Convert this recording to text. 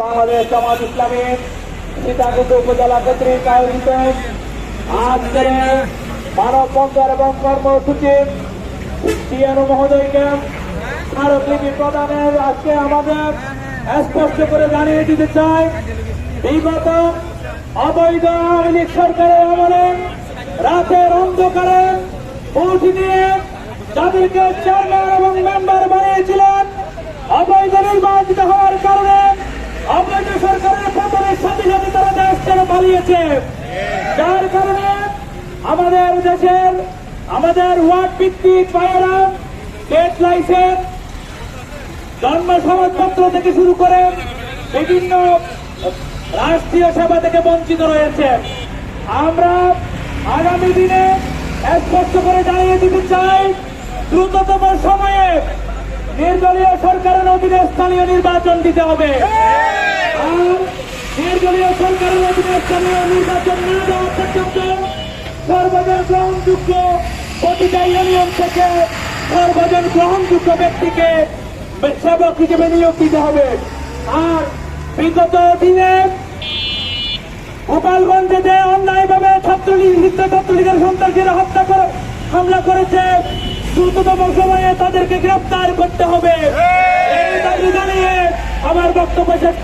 বাংলাদেশ জামাত ইসলামী সীতাকুণ্ড উপজেলা কর্তৃক আয়োজিত বন্ধন এবং মহোদয়কে স্মারকলিপি প্রদানের আজকে আমাদের স্পষ্ট করে জানিয়ে দিতে চাই, বিগত অবৈধ আওয়ামী লীগ সরকারের আমলে রাতের অন্ধকারে ভোট দিয়ে যাদেরকে চেয়ারম্যান এবং মেম্বার বানিয়েছিলেন, অবৈধ নির্বাচিত হওয়ার কারণে অবৈধ সরকারের পতনের সাথে সাথে তারা দেশ ছেড়ে পালিয়েছে, যার কারণে আমাদের দেশের, আমাদের ওয়ার্ড ভিত্তিক পায়রা গেট লাইসেন্স জন্ম সনদপত্র থেকে শুরু করে বিভিন্ন রাষ্ট্রীয় সেবা থেকে বঞ্চিত রয়েছে। আমরা আগামী দিনে স্পষ্ট করে জানিয়ে দিতে চাই, দ্রুততম সময়ে নির্দলীয় সরকারের অধীনে স্থানীয় নির্বাচন দিতে হবে। নির্দলীয় সরকারের অধীনে স্থানীয় নির্বাচন না দেওয়া পর্যন্ত সর্বজন গ্রহণযোগ্য প্রতিটা ইউনিয়ন থেকে সর্বজন গ্রহণযোগ্য ব্যক্তিকে সেবক হিসেবে নিয়োগ দিতে হবে। আর বিগত দিনে গোপালগঞ্জে যে অন্যায়ভাবে ছাত্রলীগ নিত্য ছাত্রলীগের সন্ত্রাসীরা হত্যা করে হামলা করেছে দ্রুততম সময়ে তাদেরকে গ্রেপ্তার করতে হবে। আমার বক্তব্য শেষ